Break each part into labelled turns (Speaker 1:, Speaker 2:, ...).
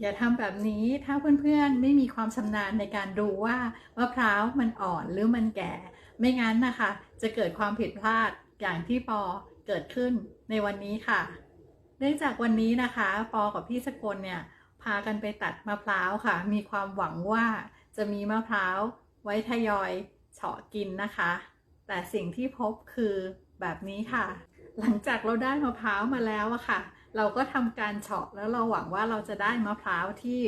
Speaker 1: อย่าทำแบบนี้ถ้าเพื่อนๆไม่มีความชำนาญในการดูว่ามะพร้าวมันอ่อนหรือมันแก่ ไม่งั้นนะคะ จะเกิดความผิดพลาดอย่างที่ปอเกิดขึ้นในวันนี้ค่ะ เนื่องจากวันนี้นะคะ ปอกับพี่สกลเนี่ย พากันไปตัดมะพร้าวค่ะ มีความหวังว่าจะมีมะพร้าวไว้ทยอยเฉาะกินนะคะ แต่สิ่งที่พบคือแบบนี้ค่ะ หลังจากเราได้มะพร้าวมาแล้วอะค่ะ เราก็ทำการเฉาะแล้วเราหวังว่าเราจะได้มะพร้าวที่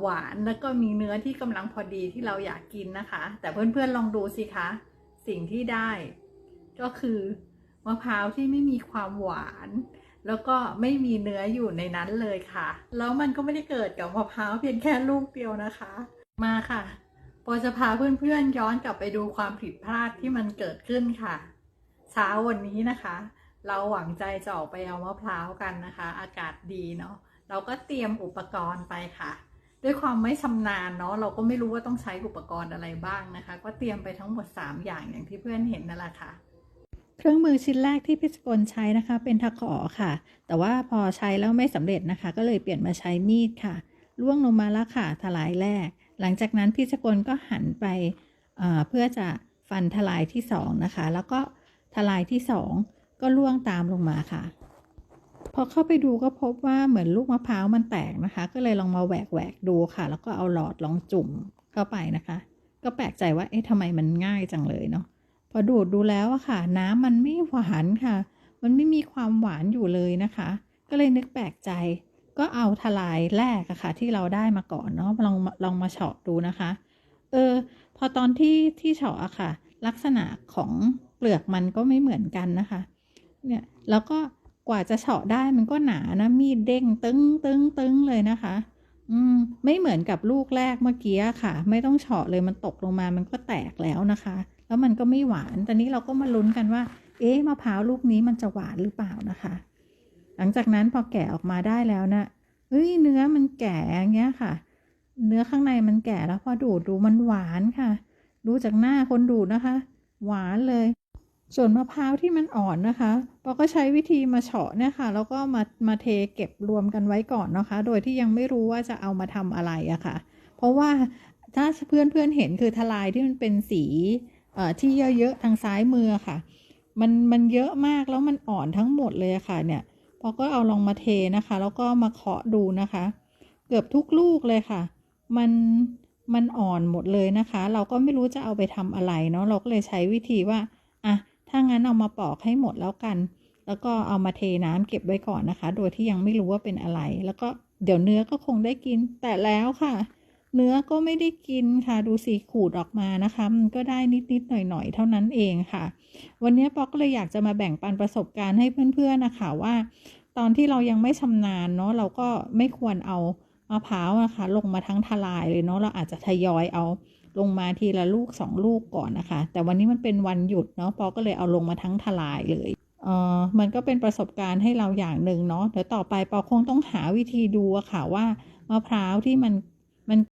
Speaker 1: หวานแล้วก็มีเนื้อที่กำลังพอดีที่เราอยากกินนะคะ แต่เพื่อนๆลองดูสิคะ สิ่งที่ได้ ก็คือมะพร้าวที่ไม่มีความหวาน แล้วก็ไม่มีเนื้ออยู่ในนั้นเลยค่ะ แล้วมันก็ไม่ได้เกิดกับมะพร้าวเพียงแค่ลูกเดียวนะคะ มาค่ะปอจะพาเพื่อนๆย้อนกลับไปดูความผิดพลาดที่มันเกิดขึ้นค่ะ เช้าวันนี้นะคะ เราหวังใจจะออกไปเอามะพร้าวกันนะคะ อากาศดีเนาะเราก็เตรียมอุปกรณ์ไปค่ะ ด้วยความไม่ชำนาญเนาะเราก็ไม่รู้ว่าต้องใช้อุปกรณ์อะไรบ้างนะคะ ก็เตรียมไปทั้งหมด 3 อย่างอย่างที่เพื่อนเห็นนั่นแหละค่ะ เครื่องมือชิ้นแรกที่พิสกลใช้นะคะ เป็นตะขอค่ะ แต่ว่าพอใช้แล้วไม่สำเร็จนะคะ ก็เลยเปลี่ยนมาใช้มีดค่ะล่วงลงมาแล้วค่ะทลายแรก หลังจากนั้นพิสกลก็หันไปเอ่อเพื่อจะฟันทลายที่สองนะคะแล้วก็ทลายที่สอง ก็ล่วงตามลงมาค่ะ พอเข้าไปดูก็พบว่าเหมือนลูกมะพร้าวมันแตกนะคะ ก็เลยลองมาแหวกแหวกๆดูค่ะ แล้วก็เอาหลอดลองจุ่มเข้าไปนะคะ ก็แปลกใจว่าเอ๊ะทำไมมันง่ายจังเลยเนาะพอดูดดูแล้วอะค่ะ น้ำมันไม่หวานค่ะ มันไม่มีความหวานอยู่เลยนะคะ ก็เลยนึกแปลกใจ ก็เอาทลายแรกอะค่ะ ที่เราได้มาก่อนเนาะลองลองมาเฉาะดูนะคะ เออ พอตอนที่ที่เฉาะอะค่ะ ลักษณะของเปลือกมันก็ไม่เหมือนกันนะคะ เนี่ยแล้วก็กว่าจะเฉาะได้มันก็หนานะ มีดเด้งตึงตึงตึงเลยนะคะ อืม ไม่เหมือนกับลูกแรกเมื่อกี้ค่ะ ไม่ต้องเฉาะเลยมันตกลงมามันก็แตกแล้วนะคะ แล้วมันก็ไม่หวานตอนนี้เราก็มาลุ้นกันว่า เอ๊ะมะพร้าวลูกนี้มันจะหวานหรือเปล่านะคะ หลังจากนั้นพอแกะออกมาได้แล้วนะเฮ้ยเนื้อมันแก่อย่างเงี้ยค่ะ เนื้อข้างในมันแก่แล้วพอดูดดูมันหวานค่ะ ดูจากหน้าคนดูดนะคะ หวานเลย ส่วนมะพร้าวที่มันอ่อนนะคะปอก็ใช้วิธีมาเฉาะเนี่ยค่ะ แล้วก็มามาเทเก็บรวมกันไว้ก่อนนะคะ โดยที่ยังไม่รู้ว่าจะเอามาทำอะไรอะค่ะ เพราะว่าถ้าเพื่อนเพื่อนเห็นคือทลายที่มันเป็นสีเอ่อที่เยอะๆทางซ้ายมือค่ะ มันมันเยอะมากแล้วมันอ่อนทั้งหมดเลยอะค่ะเนี่ยพอก็เอาลองมาเทนะคะ แล้วก็มาเคาะดูนะคะ เกือบทุกลูกเลยค่ะ มันมันอ่อนหมดเลยนะคะ เราก็ไม่รู้จะเอาไปทำอะไรเนาะเราก็เลยใช้วิธีว่า ถ้างั้นเอามาปอกให้หมดแล้วกัน แล้วก็เอามาเทน้ำเก็บไว้ก่อนนะคะ โดยที่ยังไม่รู้ว่าเป็นอะไร แล้วก็เดี๋ยวเนื้อก็คงได้กิน แต่แล้วค่ะ เนื้อก็ไม่ได้กินค่ะ ดูสิขูดออกมานะคะ มันก็ได้นิดๆหน่อยๆ เท่านั้นเองค่ะ วันนี้ปอกก็เลยอยากจะมาแบ่งปันประสบการณ์ให้เพื่อนๆนะคะว่า ตอนที่เรายังไม่ชำนาญเนาะเราก็ไม่ควรเอามะพร้าวนะคะ ลงมาทั้งทลายเลยเนาะเราอาจจะทยอยเอา ลงมาทีละลูกสองลูกก่อนนะคะ แต่วันนี้มันเป็นวันหยุดเนาะปอก็เลยเอาลงมาทั้งทลายเลยเออมันก็เป็นประสบการณ์ให้เราอย่างหนึ่งเนาะเดี๋ยวต่อไปปอคงต้องหาวิธีดูอะค่ะว่ามะพร้าวที่มันมัน